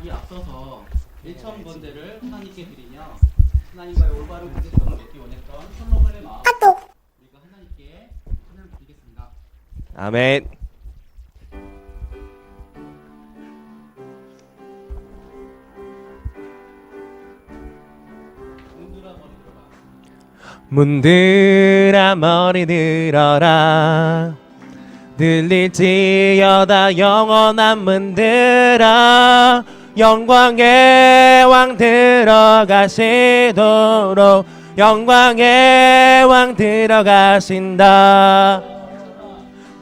음악이 앞서서 1천 번대를 하나님께 드리며 하나님과의 올바른 관계성을 맺기 원했던 솔로몬의 마음 우리가 하나님께 찬양 드리겠습니다. 아멘. 문드라 머리 들어가. 문들아 머리 들어라 들릴지어다 영원한 문들아 영광의 왕 들어가시도록 영광의 왕 들어가신다.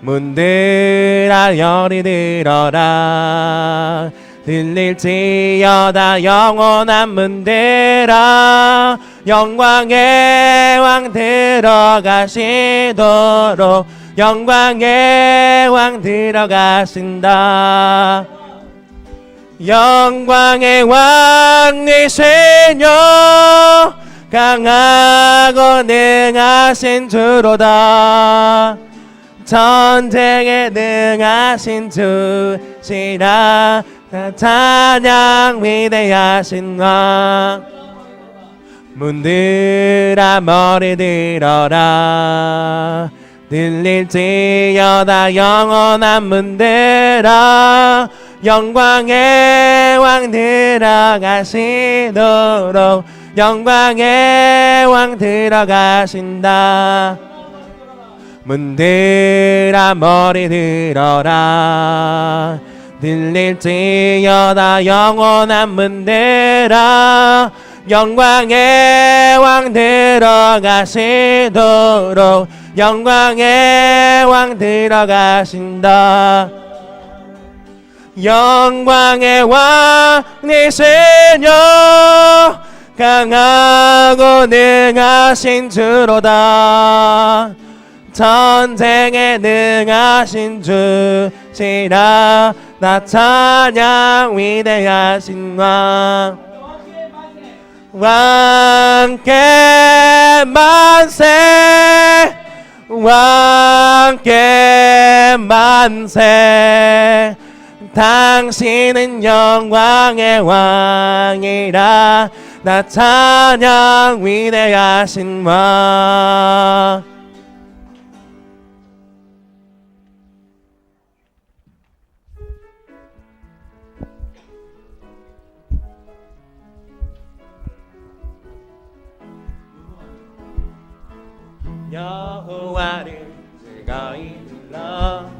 문들아 열이 들어라. 들릴지어다 영원한 문들아 영광의 왕 들어가시도록 영광의 왕 들어가신다 영광의 왕이시뇨 강하고 능하신 주로다. 전쟁에 능하신 주시라 나 찬양 위대하신 왕. 문들아 머리 들어라. 들릴지어다 영원한 문들아 영광의 왕 들어가시도록. 영광의 왕 들어가신다. 문들아 머리 들어라. 들릴지어다 영원한 문들아. 영광의 왕 들어가시도록. 영광의 왕 들어가신다 영광의 왕이시뇨. 강하고 능하신 주로다. 전쟁에 능하신 주시라 나 찬양 위대하신 왕. 왕께 만세 왕께 만세 당신은 영광의 왕이라 나 찬양 위대하신 왕. 여호와를 즐거이 불러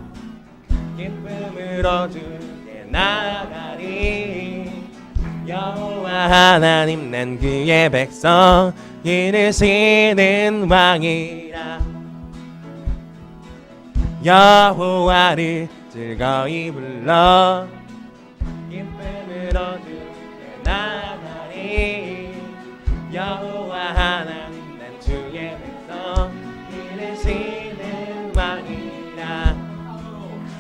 기쁨으로 주께 나가리 여호와 하나님 난 그의 백성 이르시는 왕이라. 여호와를 즐거이 불러. 기쁨으로 주께 나가리 여호와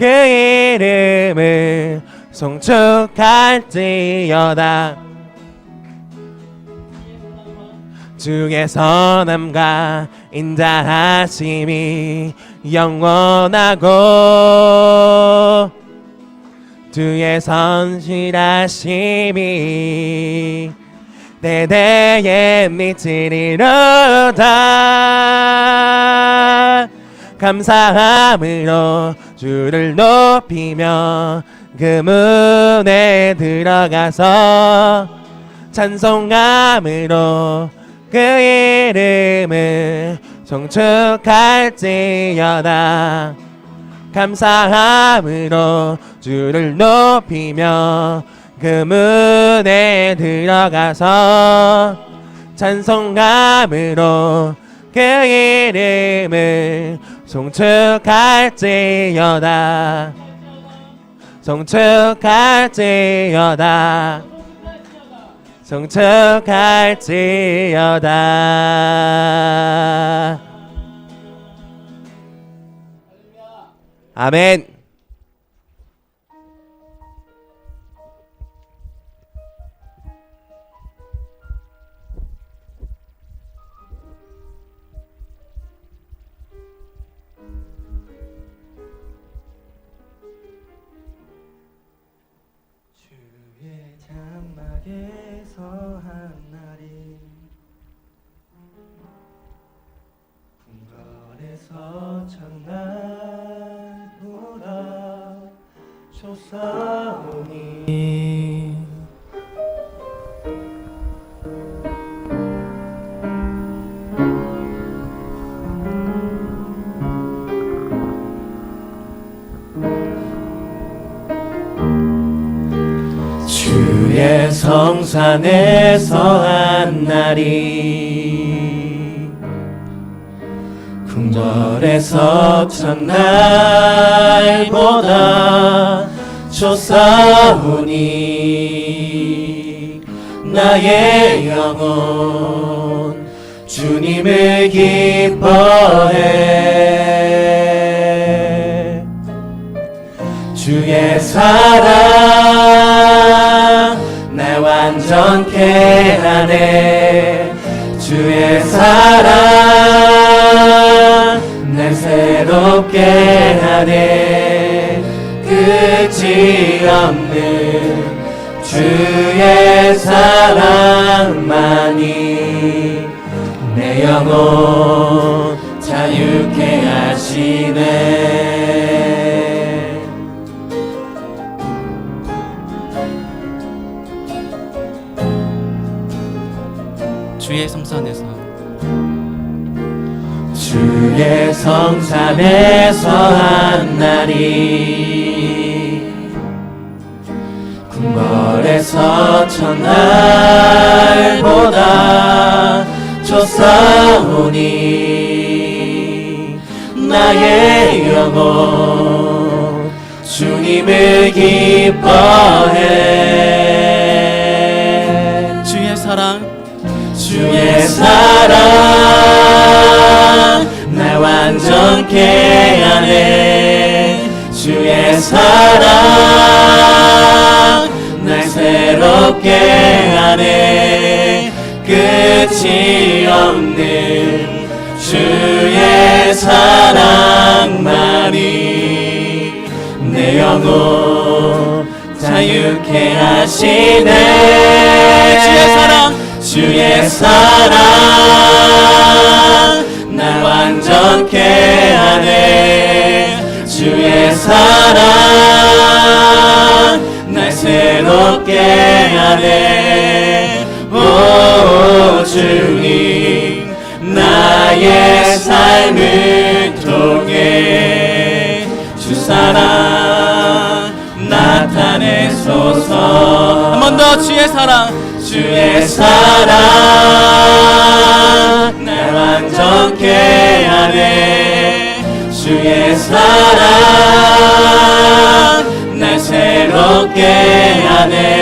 그 이름을 송축할지어다. 주의 선함과 인자하심이 영원하고 주의 선실하심이 대대에 미치리로다. 감사함으로 주를 높이며 그 문에 들어가서 찬송함으로 그 이름을 송축할지어다. 감사함으로 주를 높이며 그 문에 들어가서 찬송함으로 그 이름을 송축할지어다. 송축할지어다. 성축할지어다. 아멘 장막에서 한 날이 궁궐에서 첫날보다 솟아 산에서 한 날이 궁궐에서 첫날보다 솟아오니 나의 영혼 주님을 기뻐해. 주의 사랑 날 완전케 하네. 주의 사랑 날 새롭게 하네. 끝이 없는 주의 사랑만이 내 영혼 성산에서 한 날이 궁궐에서 첫날보다 솟아오니 나의 영혼 주님을 기뻐해 새롭게 하네. 끝이 없는 주의 사랑만이 내 영혼 자유케 하시네. 주의 사랑. 주의 사랑. 날 완전케 하네. 주의 사랑 하네 오 주님 나의 삶을 통해 주 사랑 나타내소서. 한 번 더 주의 사랑. 주의 사랑. 날 완전케 하네. 주의 사랑. 날 새롭게 하네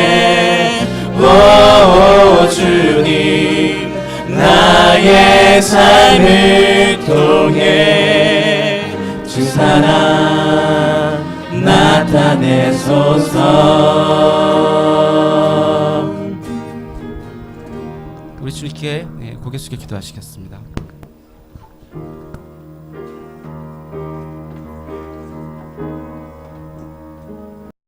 나의 삶을 통해 주 사랑 나타내소서. 우리 주님께 네, 고개 숙여 기도하시겠습니다